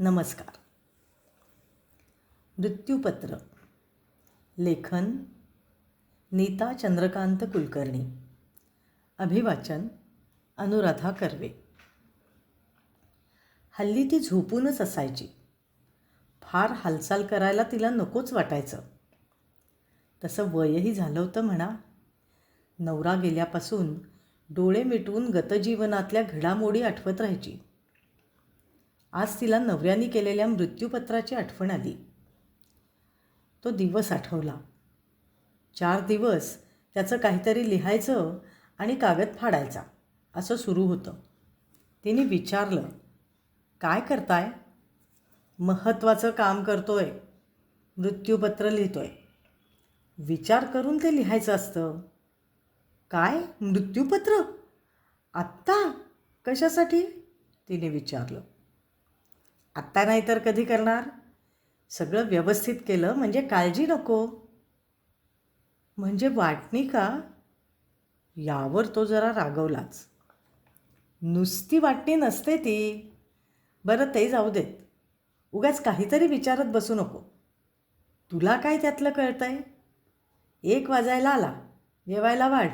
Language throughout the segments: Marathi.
नमस्कार. मृत्यूपत्र. लेखन नीता चंद्रकांत कुलकर्णी. अभिवाचन अनुराधा कर्वे. हल्ली ती झोपूनच असायची. फार हालचाल करायला तिला नकोच वाटायचं. तसं वयही झालं होतं म्हणा. नवरा गेल्यापासून डोळे मिटवून गतजीवनातल्या घडामोडी आठवत राहायची. आज तिला नवऱ्याने केलेल्या मृत्यूपत्राची आठवण आली. तो दिवस आठवला. चार दिवस त्याचं काहीतरी लिहायचं आणि कागद फाडायचा असं सुरू होतं. तिने विचारलं काय करताय? महत्त्वाचं काम करतोय मृत्यूपत्र लिहितोय. विचार करून ते लिहायचं असतं. काय? मृत्यूपत्र? आत्ता? कशासाठी? तिने विचारलं. आत्ता नाही तर कधी करणार? सगळं व्यवस्थित केलं म्हणजे काळजी नको. म्हणजे वाटणी का? यावर तो जरा रागवलाच. नुसती वाटणी नसते ती. बरं ते जाऊ देत. उगाच काहीतरी विचारत बसू नको. तुला काय त्यातलं कळतंय? एक वाजायला आला. जेवायला वाढ.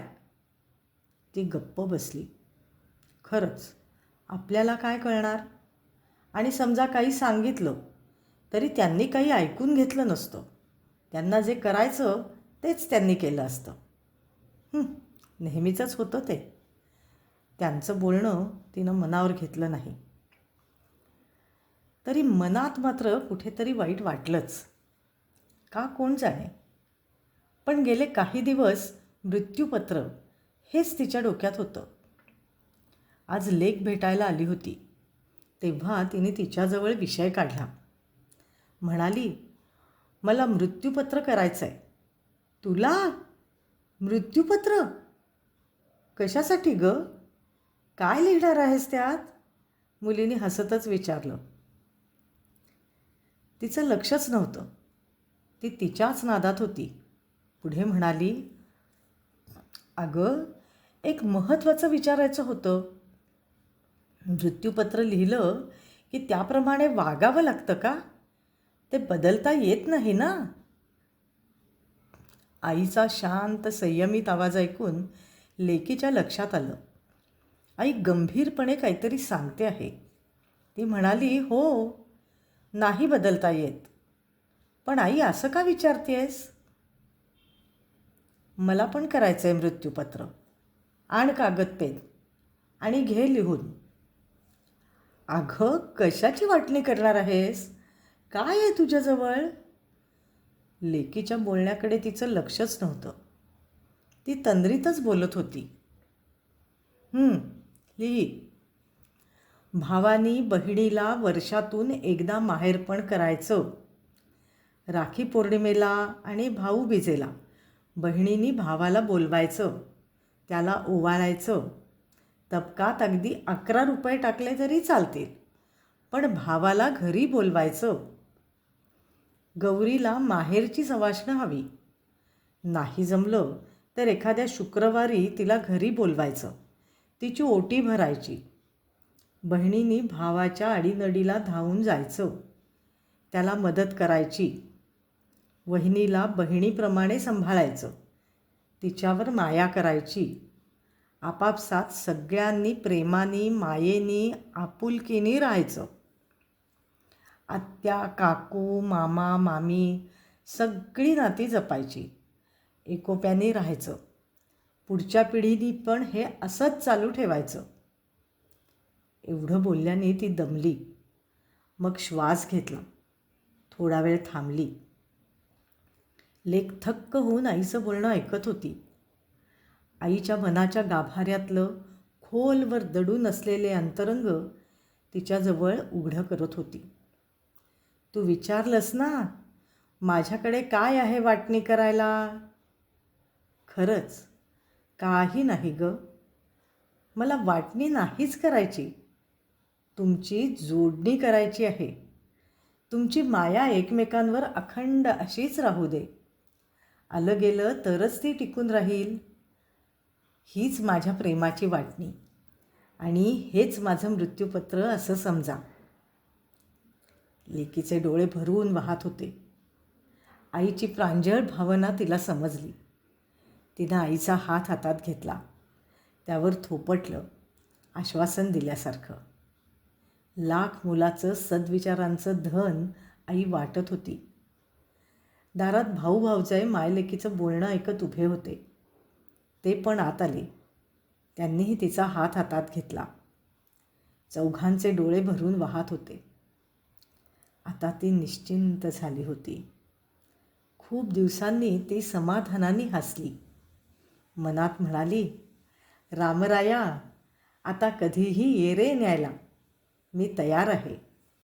ती गप्प बसली. खरंच आपल्याला काय कळणार? आणि समजा काही सांगितलं तरी त्यांनी काही ऐकून घेतलं नसतं. त्यांना जे करायचं तेच त्यांनी केलं असतं. नेहमीचंच होतं ते. त्यांचं बोलणं तिनं मनावर घेतलं नाही. तरी मनात मात्र कुठेतरी वाईट वाटलंच. का कोण जाणे? पण गेले काही दिवस मृत्यूपत्र हेच तिच्या डोक्यात होतं. आज लेख भेटायला आली होती. तेव्हा तिने तिच्याजवळ विषय काढला. म्हणाली मला मृत्यूपत्र करायचं आहे तुला? मृत्यूपत्र? कशासाठी ग? काय लिहिणार आहेस त्यात? मुलीने हसतच विचारलं. तिचं लक्षच नव्हतं. ती तिच्याच नादात होती. पुढे म्हणाली अगं एक महत्त्वाचं विचारायचं होतं. मृत्यूपत्र लिहिलं की त्याप्रमाणे वागावं लागतं का? ते बदलता येत नाही ना? आईचा शांत संयमित आवाज ऐकून लेकीच्या लक्षात आलं. आई गंभीरपणे काहीतरी सांगते आहे. ती म्हणाली हो नाही बदलता येत. पण आई असं का विचारतेस मला पण करायचं आहे मृत्यूपत्र. आण कागद पेन आणि घे लिहून. अगं कशाची वाटणी करणार आहेस? काय आहे तुझ्याजवळ? लेकीच्या बोलण्याकडे तिचं लक्षच नव्हतं. ती तंद्रीतच बोलत होती. लिही. भावानी बहिणीला वर्षातून एकदा माहेरपण करायचं. राखी पौर्णिमेला आणि भाऊ बिजेला बहिणीनी भावाला बोलवायचं. त्याला ओवाळायचं. तबकात अगदी अकरा रुपये टाकले तरी चालतील. पण भावाला घरी बोलवायचं? गौरीला माहेरची सवासणं हवी. नाही जमलं तर एखाद्या शुक्रवारी तिला घरी बोलवायचं. तिची ओटी भरायची. बहिणीनी भावाच्या अडीनडीला धावून जायचं. त्याला मदत करायची. वहिनीला बहिणीप्रमाणे सांभाळायचं. तिच्यावर माया करायची. आपापसात सगळ्यांनी प्रेमाने मायेनी आपुलकीनी राहायचं. आत्या काकू मामा मामी सगळी नाती जपायची. एकोप्याने राहायचं. पुढच्या पिढीनी पण हे असंच चालू ठेवायचं. एवढं बोलल्याने ती दमली. मग श्वास घेतला. थोडा वेळ थांबली. लेख थक्क होऊन आईचं बोलणं ऐकत होती. आईच्या मनाच्या गाभाऱ्यातलं खोलवर दडून असलेले अंतरंग तिच्याजवळ उघडं करत होती. तू विचारलंस ना माझ्याकडे काय आहे वाटणी करायला? खरंच काही नाही ग. मला वाटणी नाहीच करायची. तुमची जोडणी करायची आहे. तुमची माया एकमेकांवर अखंड अशीच राहू दे. आलं गेलं तरच ती टिकून राहील. हीच माझ्या प्रेमाची वाटणी. आणि हेच माझं मृत्यूपत्र असं समजा. लेकीचे डोळे भरून वाहत होते. आईची प्रांजळ भावना तिला समजली. तिनं आईचा हात हातात घेतला. त्यावर थोपटलं आश्वासन दिल्यासारखं. लाख मुलाचं सद्विचारांचं धन आई वाटत होती. दारात भाऊ भाऊजाई मायलेकीचं बोलणं ऐकत उभे होते. ते पण आत आले. त्यांनीही तिचा हात हातात घेतला. चौघांचे डोळे भरून वाहत होते. आता ती निश्चिंत झाली होती. खूप दिवसांनी ती समाधानाने हसली. मनात म्हणाली रामराया आता कधीही ये रे न्यायला. मी तयार आहे.